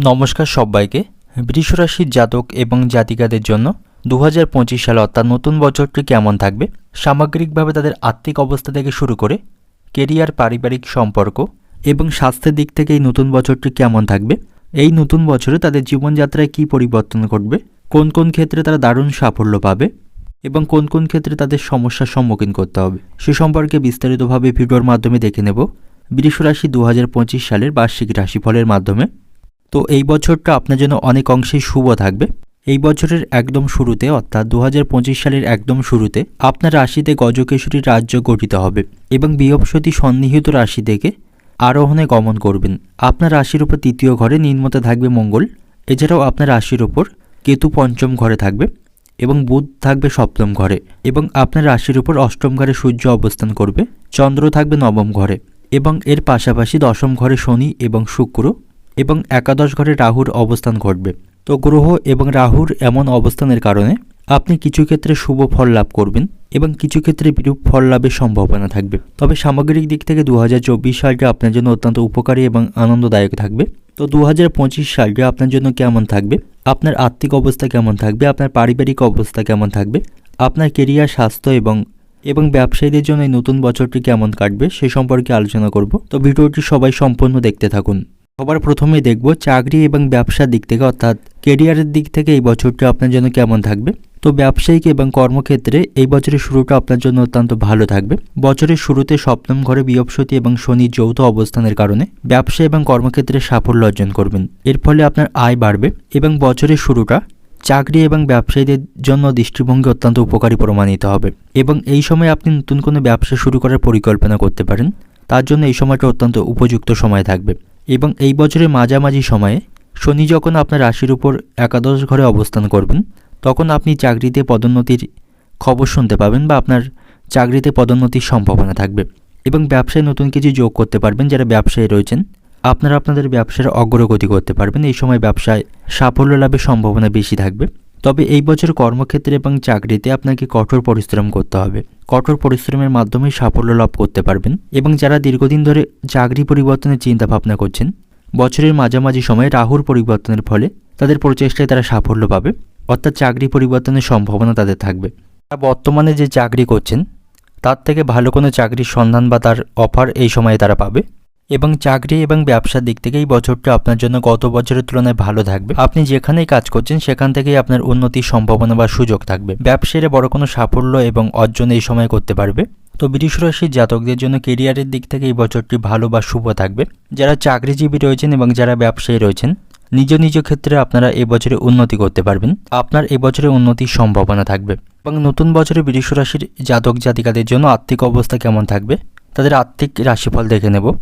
নমস্কার সবাইকে। বৃষরাশির জাতক এবং জাতিকাদের জন্য দু হাজার সালে অর্থাৎ নতুন বছরটি কেমন থাকবে? সামগ্রিকভাবে তাদের আর্থিক অবস্থা থেকে শুরু করে কেরিয়ার, পারিবারিক সম্পর্ক এবং স্বাস্থ্যের দিক থেকে এই নতুন বছরটি কেমন থাকবে? এই নতুন বছরে তাদের জীবনযাত্রায় কী পরিবর্তন ঘটবে? কোন কোন ক্ষেত্রে তারা দারুণ সাফল্য পাবে? এবং কোন কোন ক্ষেত্রে তাদের সমস্যার সম্মুখীন করতে হবে? সে সম্পর্কে বিস্তারিতভাবে ভিডিওর মাধ্যমে দেখে নেব। বৃষরাশি দু হাজার পঁচিশ সালের বার্ষিক রাশিফলের মাধ্যমে তো এই বছরটা আপনার জন্য অনেক অংশেই শুভ থাকবে। এই বছরের একদম শুরুতে, অর্থাৎ দু হাজার পঁচিশ সালের একদম শুরুতে, আপনার রাশিতে গজকেশরীর রাজ্য গঠিত হবে এবং বৃহস্পতি সন্নিহিত রাশি থেকে আরোহণে গমন করবেন। আপনার রাশির উপর তৃতীয় ঘরে নিম্নতে থাকবে মঙ্গল, এছাড়াও আপনার রাশির উপর কেতু পঞ্চম ঘরে থাকবে এবং বুধ থাকবে সপ্তম ঘরে এবং আপনার রাশির উপর অষ্টম ঘরে সূর্য অবস্থান করবে, চন্দ্র থাকবে নবম ঘরে এবং এর পাশাপাশি দশম ঘরে শনি এবং শুক্র এবং একাদশ ঘরে রাহুর অবস্থান ঘটবে। তো গ্রহ এবং রাহুর এমন অবস্থানের কারণে আপনি কিছু ক্ষেত্রে শুভ ফল লাভ করবেন এবং কিছু ক্ষেত্রে বিরূপ ফল লাভের সম্ভাবনা থাকবে। তবে সামগ্রিক দিক থেকে দু হাজার চব্বিশ সালটা আপনার জন্য অত্যন্ত উপকারী এবং আনন্দদায়ক থাকবে। তো দু হাজার পঁচিশ সালটা আপনার জন্য কেমন থাকবে? আপনার আর্থিক অবস্থা কেমন থাকবে? আপনার পারিবারিক অবস্থা কেমন থাকবে? আপনার কেরিয়ার, স্বাস্থ্য এবং এবং ব্যবসায়ীদের জন্য এই নতুন বছরটি কেমন কাটবে? সে সম্পর্কে আলোচনা করব। তো ভিডিওটি সবাই সম্পূর্ণ দেখতে থাকুন। সবার প্রথমে দেখব চাকরি এবং ব্যবসার দিক থেকে, অর্থাৎ কেরিয়ারের দিক থেকে এই বছরটি আপনার জন্য কেমন থাকবে। তো ব্যবসায়িক এবং কর্মক্ষেত্রে এই বছরের শুরুটা আপনার জন্য অত্যন্ত ভালো থাকবে। বছরের শুরুতে সপ্তম ঘরে বৃহস্পতি এবং শনির যৌথ অবস্থানের কারণে ব্যবসা এবং কর্মক্ষেত্রে সাফল্য অর্জন করবেন। এর ফলে আপনার আয় বাড়বে এবং বছরের শুরুটা চাকরি এবং ব্যবসায়ীদের জন্য দৃষ্টিভঙ্গি অত্যন্ত উপকারী প্রমাণিত হবে। এবং এই সময় আপনি নতুন কোনো ব্যবসা শুরু করার পরিকল্পনা করতে পারেন। তার জন্য এই সময়টা অত্যন্ত উপযুক্ত সময় থাকবে। এবং এই বছরের মাঝামাঝি সময়ে শনি যখন আপনার রাশির উপর একাদশ ঘরে অবস্থান করবেন, তখন আপনি চাকরিতে পদোন্নতির খবর শুনতে পাবেন বা আপনার চাকরিতে পদোন্নতির সম্ভাবনা থাকবে এবং ব্যবসায় নতুন কিছু যোগ করতে পারবেন যারা ব্যবসায়ী রয়েছেন। আপনারা আপনাদের ব্যবসার অগ্রগতি করতে পারবেন। এই সময় ব্যবসায় সাফল্য লাভের সম্ভাবনা বেশি থাকবে। তবে এই বছর কর্মক্ষেত্রে এবং চাকরিতে আপনাকে কঠোর পরিশ্রম করতে হবে। কঠোর পরিশ্রমের মাধ্যমে সাফল্য লাভ করতে পারবেন এবং যারা দীর্ঘদিন ধরে চাকরি পরিবর্তনের চিন্তা ভাবনা করছেন, বছরের মাঝামাঝি সময়ে রাহুর পরিবর্তনের ফলে তাদের প্রচেষ্টায় তারা সাফল্য পাবে। অর্থাৎ চাকরি পরিবর্তনের সম্ভাবনা তাদের থাকবে। তারা বর্তমানে যে চাকরি করছেন, তার থেকে ভালো কোনো চাকরির সন্ধান বা তার অফার এই সময়ে তারা পাবে। এবং চাকরি এবং ব্যবসার দিক থেকে এই বছরটা আপনার জন্য গত বছরের তুলনায় ভালো থাকবে। আপনি যেখানেই কাজ করছেন, সেখান থেকেই আপনার উন্নতির সম্ভাবনা বা সুযোগ থাকবে। ব্যবসায়ীরা বড় কোনো সাফল্য এবং অর্জন এই সময় করতে পারবে। তো বৃষ রাশির জাতকদের জন্য কেরিয়ারের দিক থেকে এই বছরটি ভালো বা শুভ থাকবে। যারা চাকরিজীবী রয়েছেন এবং যারা ব্যবসায়ী রয়েছেন, নিজ নিজ ক্ষেত্রে আপনারা এবছরে উন্নতি করতে পারবেন। আপনার এবছরে উন্নতির সম্ভাবনা থাকবে। এবং নতুন বছরে বৃষ রাশির জাতক জাতিকাদের জন্য আর্থিক অবস্থা কেমন থাকবে, তাদের আর্থিক রাশিফল দেখে নেব।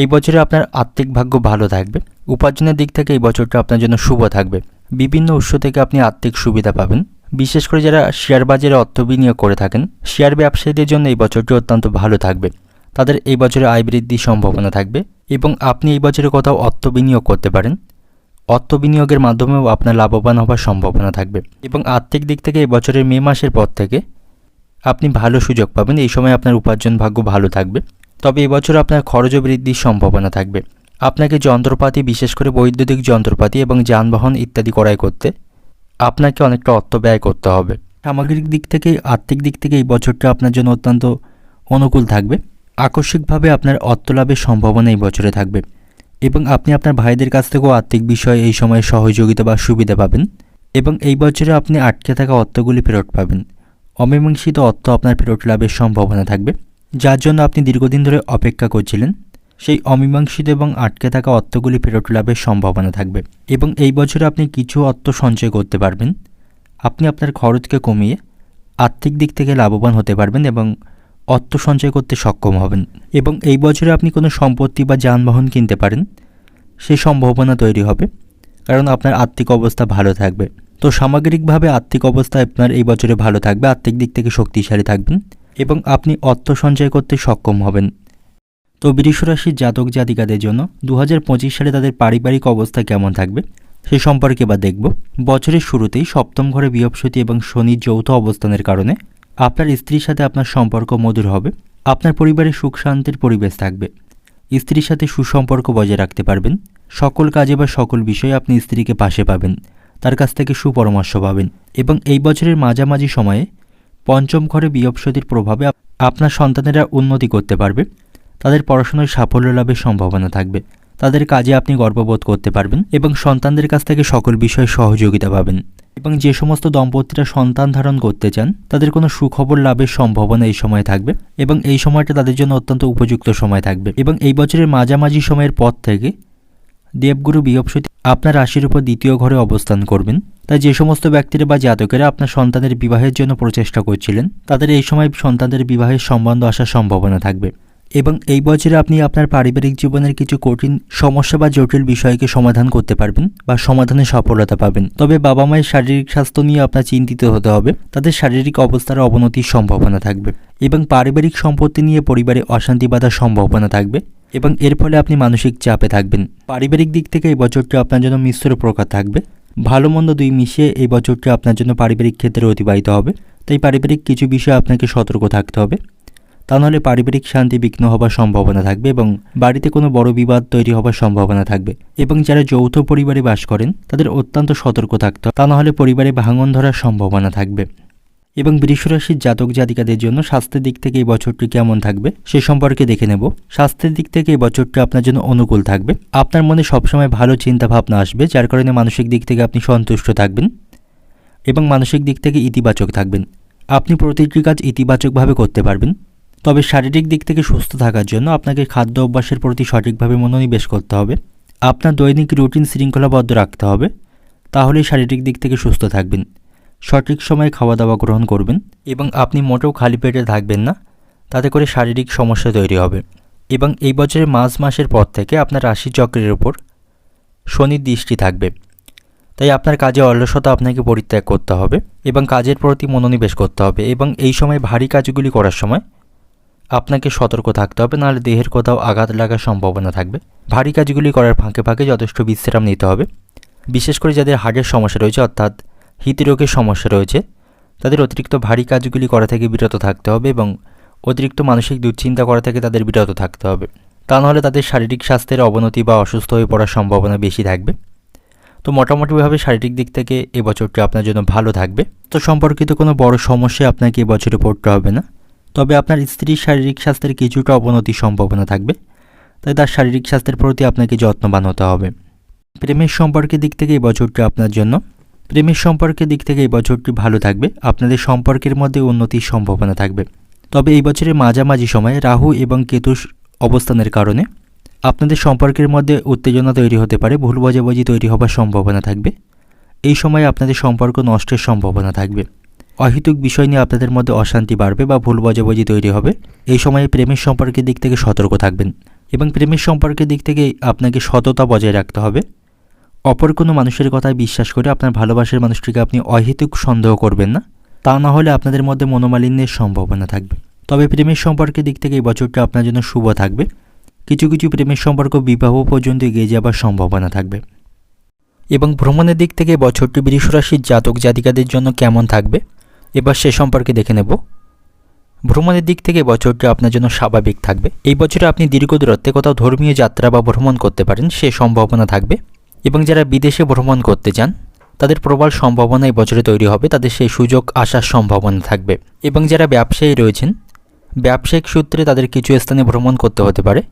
এই বছরে আপনার আর্থিক ভাগ্য ভালো থাকবে। উপার্জনের দিক থেকে এই বছরটা আপনার জন্য শুভ থাকবে। বিভিন্ন উৎস থেকে আপনি আর্থিক সুবিধা পাবেন। বিশেষ করে যারা শেয়ার বাজারে অর্থ বিনিয়োগ করে থাকেন, শেয়ার ব্যবসায়ীদের জন্য এই বছরটি অত্যন্ত ভালো থাকবে। তাদের এই বছরে আয় বৃদ্ধির সম্ভাবনা থাকবে এবং আপনি এই বছরে কোথাও অর্থ বিনিয়োগ করতে পারেন। অর্থ বিনিয়োগের মাধ্যমেও আপনার লাভবান হওয়ার সম্ভাবনা থাকবে এবং আর্থিক দিক থেকে এই বছরের মে মাসের পর থেকে আপনি ভালো সুযোগ পাবেন। এই সময় আপনার উপার্জন ভাগ্য ভালো থাকবে। তবে এবছর আপনার খরচও বৃদ্ধির সম্ভাবনা থাকবে। আপনাকে যন্ত্রপাতি, বিশেষ করে বৈদ্যুতিক যন্ত্রপাতি এবং যানবাহন ইত্যাদি ক্রয় করতে আপনাকে অনেকটা অর্থ ব্যয় করতে হবে। সামগ্রিক দিক থেকে, আর্থিক দিক থেকে এই বছরটা আপনার জন্য অত্যন্ত অনুকূল থাকবে। আকস্মিকভাবে আপনার অর্থ লাভের সম্ভাবনা এই বছরে থাকবে এবং আপনি আপনার ভাইদের কাছ থেকেও আর্থিক বিষয়ে এই সময়ে সহযোগিতা বা সুবিধা পাবেন এবং এই বছরে আপনি আটকে থাকা অর্থগুলি ফেরত পাবেন। অমীমাংসিত অর্থ আপনার ফেরত লাভের সম্ভাবনা থাকবে। যার জন্য আপনি দীর্ঘদিন ধরে অপেক্ষা করছিলেন, সেই অমীমাংসিত এবং আটকে থাকা অর্থগুলি ফেরত লাভের সম্ভাবনা থাকবে। এবং এই বছরে আপনি কিছু অর্থ সঞ্চয় করতে পারবেন। আপনি আপনার খরচকে কমিয়ে আর্থিক দিক থেকে লাভবান হতে পারবেন এবং অর্থ সঞ্চয় করতে সক্ষম হবেন। এবং এই বছরে আপনি কোনো সম্পত্তি বা যানবাহন কিনতে পারেন সেই সম্ভাবনা তৈরি হবে, কারণ আপনার আর্থিক অবস্থা ভালো থাকবে। তো সামগ্রিকভাবে আর্থিক অবস্থা আপনার এই বছরে ভালো থাকবে, আর্থিক দিক থেকে শক্তিশালী থাকবেন। এবং আপনি অর্থ সঞ্চয় করতে সক্ষম হবেন। তো বৃষরাশির জাতক জাতিকাদের জন্য দু হাজার পঁচিশ সালে তাদের পারিবারিক অবস্থা কেমন থাকবে সে সম্পর্কে বা দেখব। বছরের শুরুতেই সপ্তম ঘরে বৃহস্পতি এবং শনির যৌথ অবস্থানের কারণে আপনার স্ত্রীর সাথে আপনার সম্পর্ক মধুর হবে, আপনার পরিবারে সুখ শান্তির পরিবেশ থাকবে। স্ত্রীর সাথে সুসম্পর্ক বজায় রাখতে পারবেন, সকল কাজে বা সকল বিষয়ে আপনি স্ত্রীকে পাশে পাবেন, তার কাছ থেকে সুপরামর্শ পাবেন এবং এই বছরের মাঝামাঝি সময়ে পঞ্চম ঘরে বিয়পসতির প্রভাবে আপনার সন্তানেরা উন্নতি করতে পারবে। তাদের পড়াশোনায় সাফল্য লাভের সম্ভাবনা থাকবে। তাদের কাজে আপনি গর্ববোধ করতে পারবেন এবং সন্তানদের কাছ থেকে সকল বিষয়ে সহযোগিতা পাবেন। এবং যে সমস্ত দম্পতিরা সন্তান ধারণ করতে চান, তাদের কোনো সুখবর লাভের সম্ভাবনা এই সময় থাকবে এবং এই সময়টা তাদের জন্য অত্যন্ত উপযুক্ত সময় থাকবে। এবং এই বছরের মাঝামাঝি সময়ের পর থেকে দেবগুরু বৃহস্পতি আপনার রাশির উপর দ্বিতীয় ঘরে অবস্থান করবেন। তাই যে সমস্ত ব্যক্তিরা বা জাতকেরা আপনার সন্তানের বিবাহের জন্য প্রচেষ্টা করছিলেন, তাদের এই সময় সন্তানদের বিবাহের সম্বন্ধ আসার সম্ভাবনা থাকবে। এবং এই বছরে আপনি আপনার পারিবারিক জীবনের কিছু কঠিন সমস্যা বা জটিল বিষয়কে সমাধান করতে পারবেন বা সমাধানে সফলতা পাবেন। তবে বাবা মায়ের শারীরিক স্বাস্থ্য নিয়ে আপনার চিন্তিত হতে হবে। তাদের শারীরিক অবস্থার অবনতির সম্ভাবনা থাকবে। এবং পারিবারিক সম্পত্তি নিয়ে পরিবারে অশান্তি বাঁধার সম্ভাবনা থাকবে। এবং এর ফলে আপনি মানসিক চাপে থাকবেন। পারিবারিক দিক থেকে এই বছরটি আপনার জন্য মিশ্র প্রকার থাকবে। ভালো মন্দ দুই মিশিয়ে এই বছরটি আপনার জন্য পারিবারিক ক্ষেত্রে অতিবাহিত হবে। তাই পারিবারিক কিছু বিষয়ে আপনাকে সতর্ক থাকতে হবে। তা নাহলে পারিবারিক শান্তি বিঘ্ন হবার সম্ভাবনা থাকবে এবং বাড়িতে কোনো বড় বিবাদ তৈরি হবার সম্ভাবনা থাকবে। এবং যারা যৌথ পরিবারে বাস করেন, তাদের অত্যন্ত সতর্ক থাকতে তা নাহলে পরিবারে ভাঙন ধরার সম্ভাবনা থাকবে। এবং বৃষরাশির জাতক জাতিকাদের জন্য স্বাস্থ্যের দিক থেকে এই বছরটি কেমন থাকবে সে সম্পর্কে দেখে নেব। স্বাস্থ্যের দিক থেকে এই বছরটি আপনার জন্য অনুকূল থাকবে। আপনার মনে সবসময় ভালো চিন্তা ভাবনা আসবে, যার কারণে মানসিক দিক থেকে আপনি সন্তুষ্ট থাকবেন এবং মানসিক দিক থেকে ইতিবাচক থাকবেন। আপনি প্রতিটি কাজ ইতিবাচকভাবে করতে পারবেন। তবে শারীরিক দিক থেকে সুস্থ থাকার জন্য আপনাকে খাদ্য অভ্যাসের প্রতি সঠিকভাবে মনোনিবেশ করতে হবে। আপনার দৈনিক রুটিন শৃঙ্খলাবদ্ধ রাখতে হবে। তাহলেই শারীরিক দিক থেকে সুস্থ থাকবেন। সঠিক সময়ে খাওয়া দাওয়া গ্রহণ করবেন এবং আপনি মোটেও খালি পেটে থাকবেন না, তাতে করে শারীরিক সমস্যা তৈরি হবে। এবং এই বছরের মার্চ মাসের পর থেকে আপনার রাশি চক্রের ওপর শনির দৃষ্টি থাকবে। তাই আপনার কাজে অলসতা আপনাকে পরিত্যাগ করতে হবে এবং কাজের প্রতি মনোনিবেশ করতে হবে এবং এই সময় ভারী কাজগুলি করার সময় আপনাকে সতর্ক থাকতে হবে, নাহলে দেহের কোথাও আঘাত লাগার সম্ভাবনা থাকবে। ভারী কাজগুলি করার ফাঁকে ফাঁকে যথেষ্ট বিশ্রাম নিতে হবে। বিশেষ করে যাদের হার্টের সমস্যা রয়েছে, অর্থাৎ হৃদরোগের সমস্যা রয়েছে। তাদের অতিরিক্ত ভারী কাজগুলি করা থেকে বিরত থাকতে হবে এবং অতিরিক্ত মানসিক দুশ্চিন্তা করা থেকে তাদের বিরত থাকতে হবে। তা নাহলে তাদের শারীরিক স্বাস্থ্যের অবনতি বা অসুস্থ হয়ে পড়ার সম্ভাবনা বেশি থাকবে। তো মোটামুটিভাবে শারীরিক দিক থেকে এবছরটি আপনার জন্য ভালো থাকবে। তো সম্পর্কিত কোনো বড় সমস্যা আপনাকে এবছরে পড়তে হবে না। তবে আপনার স্ত্রীর শারীরিক স্বাস্থ্যের কিছুটা অবনতির সম্ভাবনা থাকবে। তাই তার শারীরিক স্বাস্থ্যের প্রতি আপনাকে যত্নবান হতে হবে। প্রেমের সম্পর্কের দিক থেকে এই বছরটি আপনার জন্য প্রেমের সম্পর্কের দিক থেকে এই বছরটি ভালো থাকবে, আপনাদের সম্পর্কের মধ্যে উন্নতির সম্ভাবনা থাকবে। তবে এই বছরের মাঝামাঝি সময়ে রাহু এবং কেতুর অবস্থানের কারণে আপনাদের সম্পর্কের মধ্যে উত্তেজনা তৈরি হতে পারে, ভুল বোঝাবুঝি তৈরি হবার সম্ভাবনা থাকবে। এই সময় আপনাদের সম্পর্ক নষ্টের সম্ভাবনা থাকবে। অহিতুক বিষয় নিয়ে আপনাদের মধ্যে অশান্তি বাড়বে বা ভুল বোঝাবুঝি তৈরি হবে। এই সময়ে প্রেমের সম্পর্কের দিক থেকে সতর্ক থাকবেন এবং প্রেমের সম্পর্কের দিক থেকে আপনাকে সততা বজায় রাখতে হবে। অপর কোনো মানুষের কথায় বিশ্বাস করে আপনার ভালোবাসার মানুষটিকে আপনি অহেতুক সন্দেহ করবেন না। তা না হলে আপনাদের মধ্যে মনোমালিন্যের সম্ভাবনা থাকবে। তবে প্রেমের সম্পর্কের দিক থেকে এই বছরটা আপনার জন্য শুভ থাকবে। কিছু কিছু প্রেমের সম্পর্ক বিবাহ পর্যন্ত এগিয়ে যাবার সম্ভাবনা থাকবে। এবং ভ্রমণের দিক থেকে বছরটি বৃষরাশির জাতক জাতিকাদের জন্য কেমন থাকবে? এবার সে সম্পর্কে দেখে নেব। ভ্রমণের দিক থেকে বছরটি আপনার জন্য স্বাভাবিক থাকবে। এই বছরে আপনি দীর্ঘ দূরত্বে কোথাও ধর্মীয় যাত্রা বা ভ্রমণ করতে পারেন, সে সম্ভাবনা থাকবে। এবং যারা বিদেশে ভ্রমণ করতে চান, তাদের প্রবল সম্ভাবনা এই বছরে তৈরি হবে, তাদের সেই সুযোগ আসার সম্ভাবনা থাকবে। এবং যারা ব্যবসায়ী রয়েছেন, ব্যবসায়িক সূত্রে তাদের কিছু স্থানে ভ্রমণ করতে হতে পারে।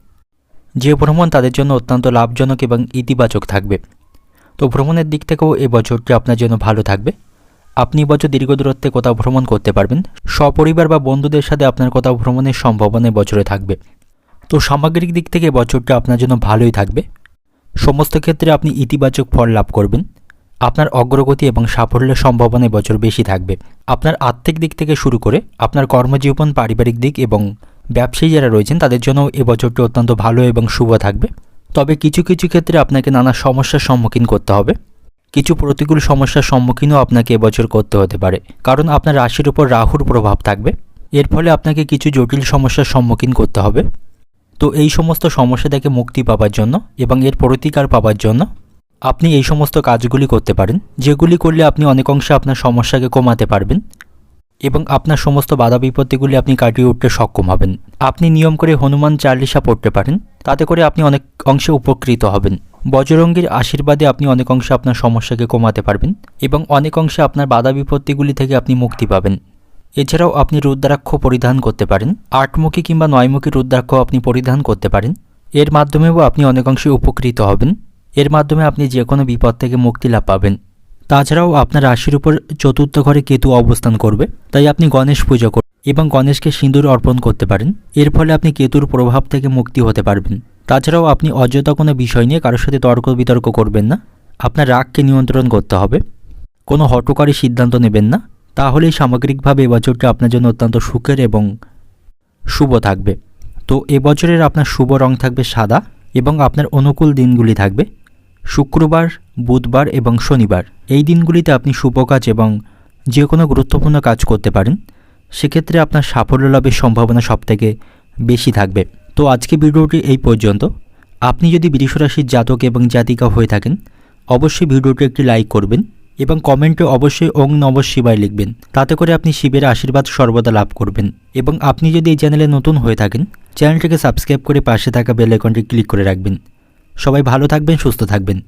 যে ভ্রমণ তাদের জন্য অত্যন্ত লাভজনক এবং ইতিবাচক থাকবে। তো ভ্রমণের দিক থেকেও এ বছরটি আপনার জন্য ভালো থাকবে। আপনি বছর দীর্ঘ দূরত্বে কোথাও ভ্রমণ করতে পারবেন। সপরিবার বা বন্ধুদের সাথে আপনার কোথাও ভ্রমণের সম্ভাবনা বছরে থাকবে। তো সামগ্রিক দিক থেকে বছরটা আপনার জন্য ভালোই থাকবে। সমস্ত ক্ষেত্রে আপনি ইতিবাচক ফল লাভ করবেন। আপনার অগ্রগতি এবং সাফল্যের সম্ভাবনা বছর বেশি থাকবে। আপনার আর্থিক দিক থেকে শুরু করে আপনার কর্মজীবন, পারিবারিক দিক এবং ব্যবসায়ী যারা রয়েছেন, তাদের জন্য এই বছরটি অত্যন্ত ভালো এবং শুভ থাকবে। তবে কিছু কিছু ক্ষেত্রে আপনাকে নানা সমস্যার সম্মুখীন করতে হবে। কিছু প্রতিকূল সমস্যার সম্মুখীনও আপনাকে এবছর করতে হতে পারে। কারণ আপনার রাশির উপর রাহুর প্রভাব থাকবে। এর ফলে আপনাকে কিছু জটিল সমস্যার সম্মুখীন করতে হবে। তো এই সমস্ত সমস্যা থেকে মুক্তি পাওয়ার জন্য এবং এর প্রতিকার পাওয়ার জন্য আপনি এই সমস্ত কাজগুলি করতে পারেন, যেগুলি করলে আপনি অনেক অংশে আপনার সমস্যাকে কমাতে পারবেন এবং আপনার সমস্ত বাধা বিপত্তিগুলি আপনি কাটিয়ে উঠতে সক্ষম হবেন। আপনি নিয়ম করে হনুমান চালিসা পড়তে পারেন, তাতে করে আপনি অনেক অংশে উপকৃত হবেন। বজরঙ্গীর আশীর্বাদে আপনি অনেক অংশে আপনার সমস্যাকে কমাতে পারবেন এবং অনেক অংশে আপনার বাধা বিপত্তিগুলি থেকে আপনি মুক্তি পাবেন। এছাড়াও আপনি রুদ্রাক্ষ পরিধান করতে পারেন, আটমুখী কিংবা নয়মুখী রুদ্রাক্ষ আপনি পরিধান করতে পারেন। এর মাধ্যমেও আপনি অনেকাংশে উপকৃত হবেন। এর মাধ্যমে আপনি যে কোনো বিপদ থেকে মুক্তি লাভ পাবেন। তাছাড়াও আপনার রাশির উপর চতুর্থ ঘরে কেতু অবস্থান করবে, তাই আপনি গণেশ পুজো করুন এবং গণেশকে সিঁদুর অর্পণ করতে পারেন। এর ফলে আপনি কেতুর প্রভাব থেকে মুক্তি হতে পারবেন। তাছাড়াও আপনি অযথা কোনো বিষয় নিয়ে কারোর সাথে তর্ক বিতর্ক করবেন না। আপনার রাগকে নিয়ন্ত্রণ করতে হবে। কোনো হটকারী সিদ্ধান্ত নেবেন না। তাহলেই সামগ্রিকভাবে এবছরটা আপনার জন্য অত্যন্ত সুখের এবং শুভ থাকবে। তো এবছরের আপনার শুভ রং থাকবে সাদা এবং আপনার অনুকূল দিনগুলি থাকবে। শুক্রবার, বুধবার এবং শনিবার এই দিনগুলিতে আপনি শুভ কাজ এবং যে কোনো গুরুত্বপূর্ণ কাজ করতে পারেন। সেক্ষেত্রে আপনার সাফল্য লাভের সম্ভাবনা সবথেকে বেশি থাকবে। তো আজকে ভিডিওটি এই পর্যন্ত। আপনি যদি বৃষরাশির জাতক এবং জাতিকা হয়ে থাকেন, অবশ্যই ভিডিওটি একটি লাইক করবেন। এবং কমেন্টে অবশ্যই ওং নব শিবায় লিখবেন। তাতে করে আপনি শিবের আশীর্বাদ সর্বদা লাভ করবেন। এবং আপনি যদি এই চ্যানেলে নতুন হয়ে থাকেন, চ্যানেলটিকে সাবস্ক্রাইব করে পাশে থাকা বেল আইকনটি ক্লিক করে রাখবেন। সবাই ভালো থাকবেন, সুস্থ থাকবেন।